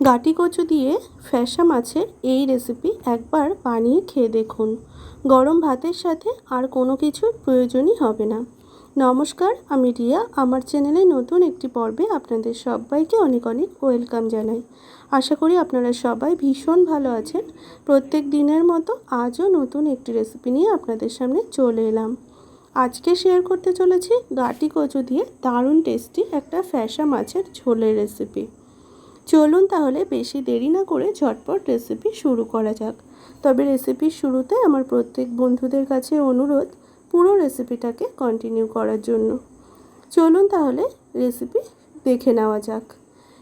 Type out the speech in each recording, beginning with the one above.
গাটি কচু দিয়ে ফ্যাসা মাছের এই রেসিপি একবার বানিয়ে খেয়ে দেখুন। গরম ভাতের সাথে আর কোনো কিছুর প্রয়োজনই হবে না। নমস্কার, আমি রিয়া। আমার চ্যানেলে নতুন একটি পর্বে আপনাদের সবাইকে অনেক অনেক ওয়েলকাম জানাই। আশা করি আপনারা সবাই ভীষণ ভালো আছেন। প্রত্যেক দিনের মতো আজও নতুন একটি রেসিপি নিয়ে আপনাদের সামনে চলে এলাম। আজকে শেয়ার করতে চলেছি গাটি কচু দিয়ে দারুণ টেস্টি একটা ফ্যাসা মাছের ঝোলের রেসিপি চলুন তাহলে বেশি দেরি না করে ঝটপট রেসিপি শুরু করা যাক। তবে রেসিপির শুরুতে আমার প্রত্যেক বন্ধুদের কাছে অনুরোধ পুরো রেসিপিটাকে কন্টিনিউ করার জন্য। চলুন তাহলে রেসিপি দেখে নেওয়া যাক।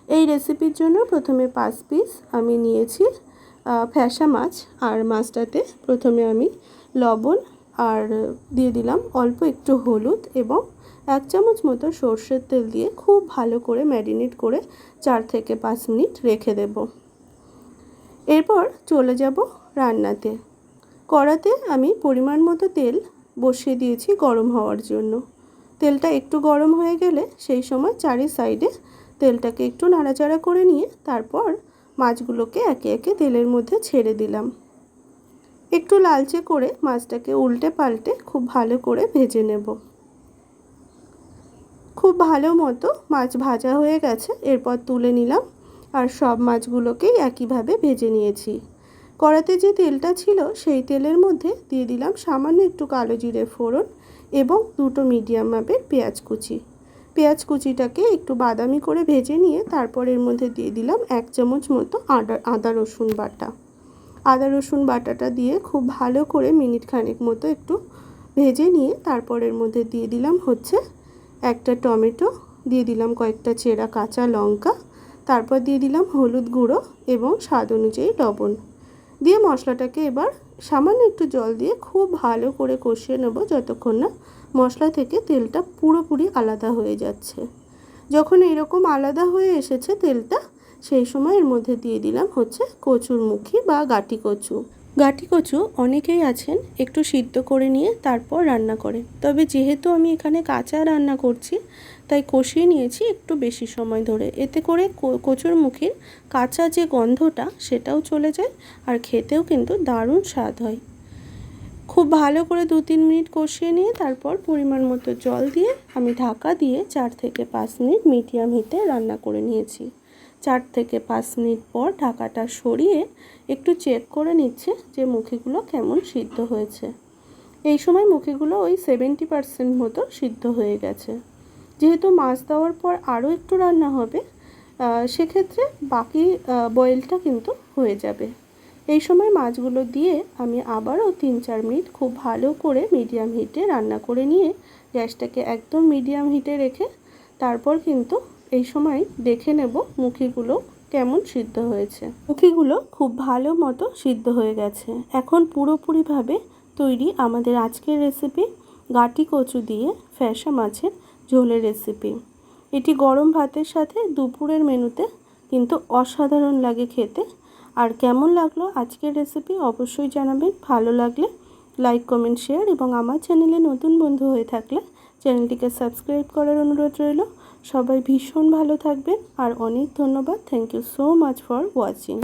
এই রেসিপির জন্য প্রথমে পাঁচ পিস আমি নিয়েছি ফ্যাসা মাছ আর মাছটাতে প্রথমে আমি লবণ আর দিয়ে দিলাম অল্প একটু হলুদ এবং এক চামচ মতো সর্ষের তেল দিয়ে খুব ভালো করে ম্যারিনেট করে চার থেকে পাঁচ মিনিট রেখে দেব। এরপর চলে যাব রান্নাতে। কড়াতে আমি পরিমাণ মতো তেল বসিয়ে দিয়েছি গরম হওয়ার জন্য। তেলটা একটু গরম হয়ে গেলে সেই সময় চারি সাইডে তেলটাকে একটু নাড়াচাড়া করে নিয়ে তারপর মাছগুলোকে একে একে তেলের মধ্যে ছেড়ে দিলাম। একটু লালচে করে মাছটাকে উল্টে পাল্টে খুব ভালো করে ভেজে নেব। খুব ভালো মতো মাছ ভাজা হয়ে গেছে, এরপর তুলে নিলাম আর সব মাছগুলোকেই একইভাবে ভেজে নিয়েছি। কড়াতে যে তেলটা ছিল সেই তেলের মধ্যে দিয়ে দিলাম সামান্য একটু কালো জিরে ফোড়ন এবং দুটো মিডিয়াম মাপের পেঁয়াজ কুচি। পেঁয়াজ কুচিটাকে একটু বাদামি করে ভেজে নিয়ে তারপর এর মধ্যে দিয়ে দিলাম এক চামচ মতো আদা আদা রসুন বাটা। আদা, রসুন বাটাটা দিয়ে খুব ভালো করে মিনিট খানেক মতো একটু ভেজে নিয়ে তারপরের মধ্যে দিয়ে দিলাম হচ্ছে একটা টমেটো, দিয়ে দিলাম কয়েকটা চেরা কাঁচা লঙ্কা, তারপর দিয়ে দিলাম হলুদ গুঁড়ো এবং স্বাদ অনুযায়ী লবণ। দিয়ে মশলাটাকে এবার সামান্য একটু জল দিয়ে খুব ভালো করে কষিয়ে নেব যতক্ষণ না মশলা থেকে তেলটা পুরোপুরি আলাদা হয়ে যাচ্ছে। যখন এরকম আলাদা হয়ে এসেছে তেলটা সেই সময় এর মধ্যে দিয়ে দিলাম হচ্ছে কচুর মুখি বা গাটি কচু। গাটি কচু অনেকেই আছেন একটু সিদ্ধ করে নিয়ে তারপর রান্না করে। তবে যেহেতু আমি এখানে কাঁচা রান্না করছি, তাই কষিয়ে নিয়েছি একটু বেশি সময় ধরে। এতে করে কচুর মুখির কাঁচা যে গন্ধটা সেটাও চলে যায় আর খেতেও কিন্তু দারুণ স্বাদ হয়। খুব ভালো করে দু তিন মিনিট কষিয়ে নিয়ে তারপর পরিমাণ মতো জল দিয়ে আমি ঢাকা দিয়ে চার থেকে পাঁচ মিনিট মিডিয়াম হিটে রান্না করে নিয়েছি। চার থেকে পাঁচ মিনিট পর ঢাকাটা সরিয়ে একটু চেক করে নিচ্ছে যে মুখিগুলো কেমন সিদ্ধ হয়েছে। এই সময় মুখিগুলো ওই সেভেন্টি পারসেন্ট মতো সিদ্ধ হয়ে গেছে। যেহেতু মাছ দেওয়ার পর আরও একটু রান্না হবে সেক্ষেত্রে বাকি বয়েলটা কিন্তু হয়ে যাবে। এই সময় মাছগুলো দিয়ে আমি আবারও তিন চার মিনিট খুব ভালো করে মিডিয়াম হিটে রান্না করে নিয়ে গ্যাসটাকে একদম মিডিয়াম হিটে রেখে তারপর কিন্তু এই সময় দেখে নেব মুখিগুলো কেমন সিদ্ধ হয়েছে। মুখিগুলো খুব ভালো মতো সিদ্ধ হয়ে গেছে। এখন পুরোপুরিভাবে তৈরি আমাদের আজকের রেসিপি গাটি কচু দিয়ে ফ্যাসা মাছের ঝোলের রেসিপি এটি গরম ভাতের সাথে দুপুরের মেনুতে কিন্তু অসাধারণ লাগে খেতে। আর কেমন লাগল আজকের রেসিপি অবশ্যই জানাবেন। ভালো লাগলে লাইক কমেন্ট শেয়ার এবং আমার চ্যানেলে নতুন বন্ধু হয়ে থাকলে চ্যানেলটিকে সাবস্ক্রাইব করার অনুরোধ রইল। সবাই ভীষণ ভালো থাকবেন আর অনেক ধন্যবাদ। Thank you so much for watching